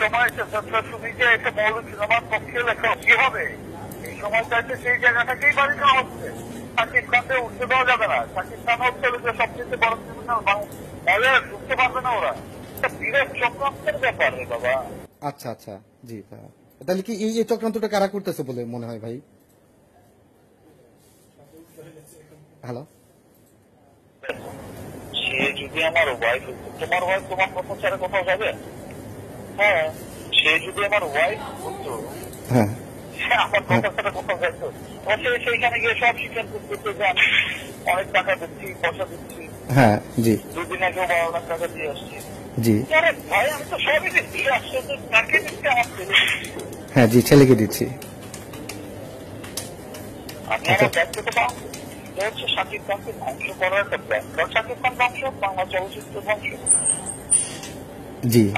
সময় তুমি একটা মৌলিক সিনেমার পক্ষে লেখা কি হবে? এই সময় সেই জায়গাটাকেই বাড়ি নেওয়া হচ্ছে। সাকিব খানকে উঠতে দেওয়া যাবে না। সাকিব খান হচ্ছে যে সবচেয়ে বড় ক্রিমিনাল নাহলে ঢুকতে পারবে না ওরা। বিরাট চক্রান্তের ব্যাপার রে বাবা। আচ্ছা আচ্ছা। জি তাহলে কি এই এই চক্রান্তটা কারা করতেছে বলে মনে হয় ভাই? হ্যালো? সে যদি আমার ওয়াইফ তোমার ওয়াইফ তোমার কথা ছাড়া কোথাও যাবে? হ্যাঁ সে যদি আমার ওয়াইফ হতো হ্যাঁ। আমার কথা কোথাও যাইতো ও সেইখানে গিয়ে সব স্বীকার করতে যে আমি অনেক টাকা দিচ্ছি পয়সা দিচ্ছি। হ্যাঁ জি। দুদিন আগেও বারো লাখ টাকা দিয়ে আসছি। জি। ভাই আমি তো সবই দিচ্ছি আসছে তাকে দিচ্ছি আমার ছেলে? হ্যাঁ জি ছেলেকে দিচ্ছি। তো পাবো হচ্ছে শাকিব খানকে ধ্বংস করার একটা কারণ শাকিব খান ধ্বংস বাংলা চলচ্চিত্র ধ্বংস জি।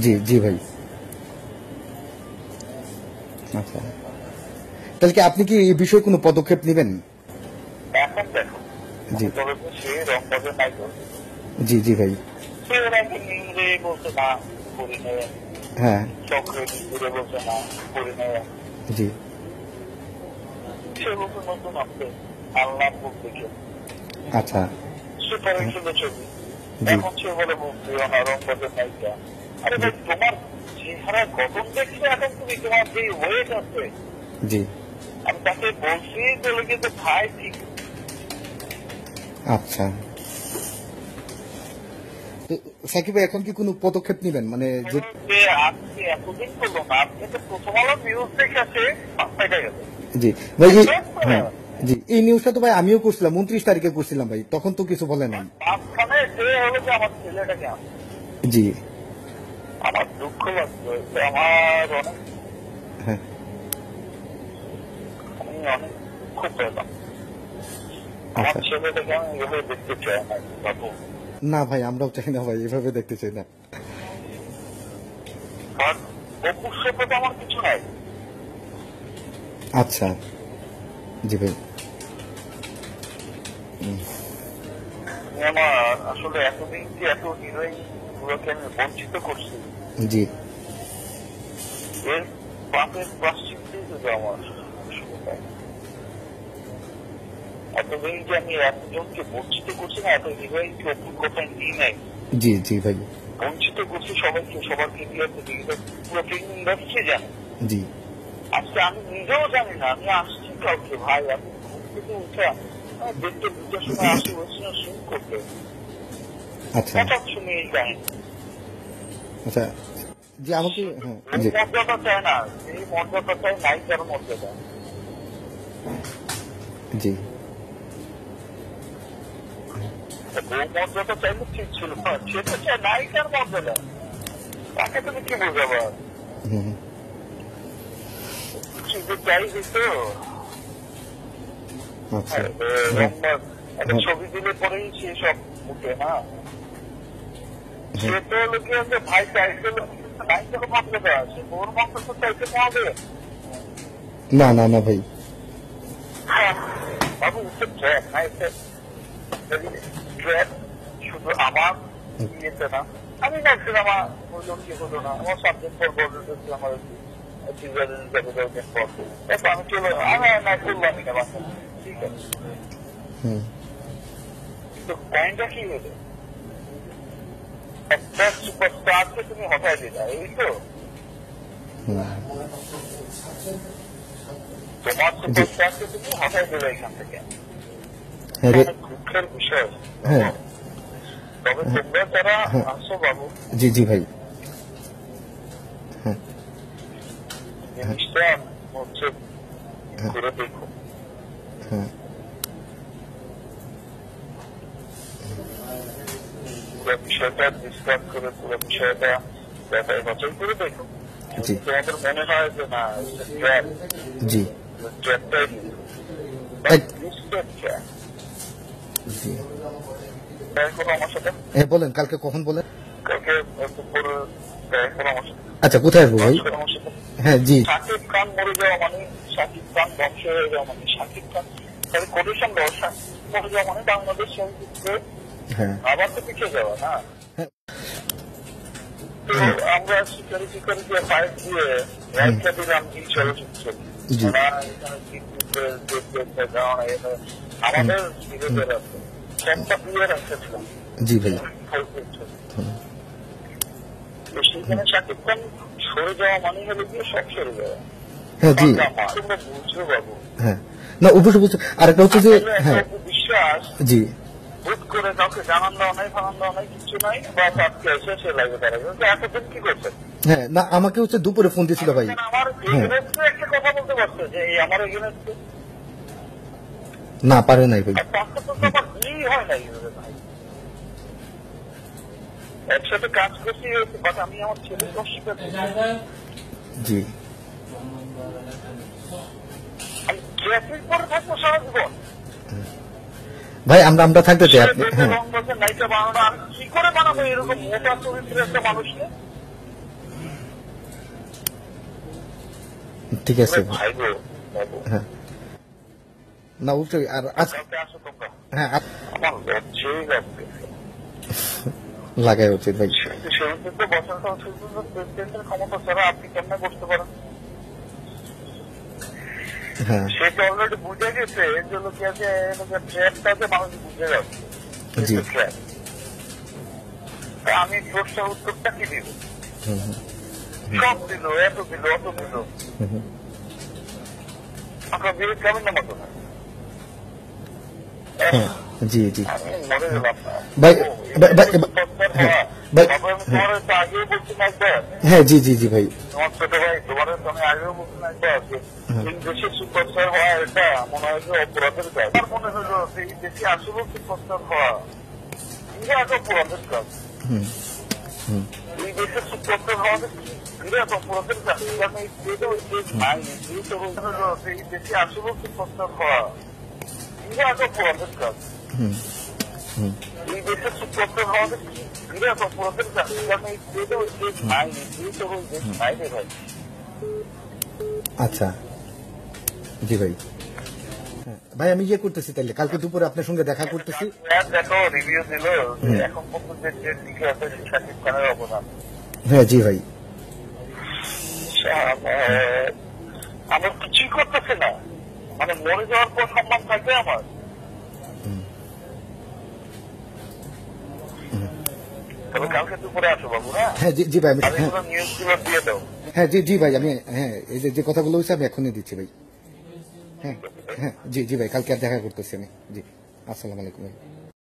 জি। জি ভাই। আচ্ছা। তাহলে কি আপনি কি এই বিষয়ে কোনো পদক্ষেপ নেবেন? জি। জি জি ভাই। হ্যাঁ। জি। আচ্ছা। ছবি এখন সে বলে মুক্তি না রংবাজের নায়িকা আরে ভাই তোমার চেহারা গঠন দেখছে এখন তুমি তোমার যে ওয়েট আছে জি আমি তাকে বলছি বলে কিন্তু ভাই ঠিক আচ্ছা তো সাকিব এখন কি কোনো পদক্ষেপ নেবেন মানে যে আজকে এতদিন করল না আপনি তো প্রথম আলো নিউজ জি ভাই হ্যাঁ জি এই নিউজটা তো ভাই আমিও করছিলাম উনত্রিশ তারিখে করছিলাম ভাই তখন তো কিছু বলে। জি। আমার দুঃখ লাগছে আমার অনেক হ্যাঁ। আমি অনেক খুব আমার আচ্ছা। ছেলেটাকে আমি এভাবে দেখতে চাই না বাবু। না ভাই আমরাও চাই না ভাই এভাবে দেখতে চাই না। আমার কিছু নাই। আচ্ছা। জি ভাই। আমার আসলে এতদিন যে এত হিরোইন গুলোকে আমি বঞ্চিত করছি জি। এর পাপের প্রাশ্চিত্যই যদি আমার এতদিন যে আমি এতজনকে বঞ্চিত করছি না এত হিরোইনকে অপুর নিয়ে নাই। জি জি ভাই। বঞ্চিত করছি সবাইকে সবার ক্রিকেট পুরো ফিল্ম ইন্ডাস্ট্রি জানে। জি। আজকে আমি নিজেও জানি না আমি আসছি কাউকে। ভাই আমি ঘুম থেকে উঠে দেখতে দুটোর সময় আসি ওই শুরু করতে আচ্ছা। হঠাৎ শুনে এই কাহিনী আচ্ছা আমাকে হ্যাঁ জি। মর্যাদা চায় না। এই মর্যাদা চায় নায়িকার মর্যাদা? জি। মর্যাদা চাইলে ঠিক ছিল। সে তো চায় নায়িকার মর্যাদা? তাকে তুমি কি বোঝাবো? শুধু চাই দিত আচ্ছা। একটা ছবি দিলে পরেই সে সব উঠে না? সে তো লোকে আছে ভাই চাইছে নায়িকার মর্যাদা আছে ওর মর্যাদা চাইতে হবে। না না না ভাই। বাবু এটা ট্র্যাক না এটা ট্র্যাক শুধু আমার ইয়েতে না। আমি হইল কি হলো না আমার সাবজেক্ট পর বলতে আমার আমি চলো আমি না করলামই না বাসা ঠিক আছে। তো কি হলো? একটা সুপারস্টারকে তুমি হটাই দিলা এই তো? তোমার সুপারস্টারকে তুমি হটাই দিলে এখান থেকে। হ্যাঁ দুঃখের বিষয়। হ্যাঁ। তবে তোমরা যারা হ্যাঁ। আসো বাবু জি জি ভাই। হ্যাঁ। জিনিসটা হচ্ছে দেখো। বিষয়টা ডিসকাস করে পুরো বিষয়টা যাচাই বাছাই করে দেখো। তোমাদের মনে হয় যে না ট্র্যাপ জি ট্র্যাপটাই হ্যাঁ বলেন কালকে কখন বলেন? কালকে আচ্ছা কোথায় আসব ভাই? হ্যাঁ জি। শাকিব খান মরে যাওয়া মানে শাকিব খান ধ্বংস হয়ে যাওয়া মানে শাকিব খান তাহলে কন্ডিশন দেওয়া মরে যাওয়া মানে বাংলাদেশ চলচ্চিত্রে আবার তো পিছিয়ে যাওয়া না? হ্যাঁ। তো আমরা শিকারি শিকারি দিয়ে ফাইট দিয়ে রাইটটা দিলাম কি চলচ্চিত্র আমাদের বিরোধের আছে। সবটা দিয়ে রাখতেছিলাম জি ভাই। সেখানে শাকিব খান সরে যাওয়া মানে হলো গিয়ে সব সরে যাওয়া। হ্যাঁ জি। বুঝছ হ্যাঁ। না অবশ্যই বুঝছ। আর একটা হচ্ছে যে হ্যাঁ। বিশ্বাস জি। হুট করে কাউকে জানান দেওয়া নাই ফানান দেওয়া নাই কিছু নাই বা তাকে এসে সে লাগে তারা এতদিন কি করছেন? হ্যাঁ না আমাকে হচ্ছে দুপুরে ফোন দিয়েছিল ভাই। আমার হ্যাঁ। এগেনস্টে একটা কথা বলতে পারছে যে এই আমার এগেনস্টে না পারে নাই ভাই। হয় একসাথে কাজ করছি বাট আমি আমার করছি জি। আমি ট্রাফিক পরে থাকব সারা জীবন। ভাই আমরা আমরা থাকতে চাই আপনি হ্যাঁ। কি করে বানাবো এরকম মোটা চরিত্রের একটা মানুষকে? ঠিক আছে। হ্যাঁ। না অবশ্যই আর হ্যাঁ লাগাই উচিত ভাই। ক্ষমতা ছাড়া আপনি কেমনে করতে পারেন? সে তো অলরেডি বুঝে গেছে এর জন্য কি আছে ট্রেনটাতে মানুষ বুঝে যাচ্ছে। আমি প্রশ্নের উত্তরটা কি দিব সব দিল এত দিল অত দিল। আপনার বিরোধ কেমন না মতো? না হ্যাঁ জি জি। ভাই- ভাই- হ্যাঁ, হওয়া, ভাই- তারপরে আমি তোমার আগেও বলছি না হ্যাঁ জি জি জি ভাই। তোমার ছোট ভাই তোমার আমি আগেও বলছি না একবার যে এই দেশে সুপারস্টার হওয়া এটা মনে হয় যে অপরাধের কাজ আমার মনে হলো যে এই দেশে আসলে সুপারস্টার হওয়া অপরাধের কাজ হুম হুম। এই দেশে সুপারস্টার হওয়া বিরাট অপরাধের কাজ কারণ এই দেশে ওই দেশ নাই এই তো হলো যে এই দেশে আসলে সুপারস্টার হওয়া অপরাধের কাজ আচ্ছা। জি ভাই। ভাই, আমি ইয়ে করতেছি তাইলে, কালকে দুপুরে আপনার সঙ্গে দেখা করতেছি। এখন দিকে অবদান হ্যাঁ জি ভাই। আমার- কিছুই করতেছে না। মানে মরে যাওয়ার পর সম্মান থাকবে আমার? তবে কালকে দুপুরে আসো বাবু হ্যাঁ? হ্যাঁ জি জি ভাই আমি হ্যাঁ। দিয়ে দাও হ্যাঁ জি জি ভাই আমি হ্যাঁ এই যে যে কথাগুলো হয়েছে আমি এখনই দিচ্ছি ভাই। হ্যাঁ হ্যাঁ জি জি ভাই কালকে আর দেখা করতেছি আমি। জি আসসালামু আলাইকুম ভাই।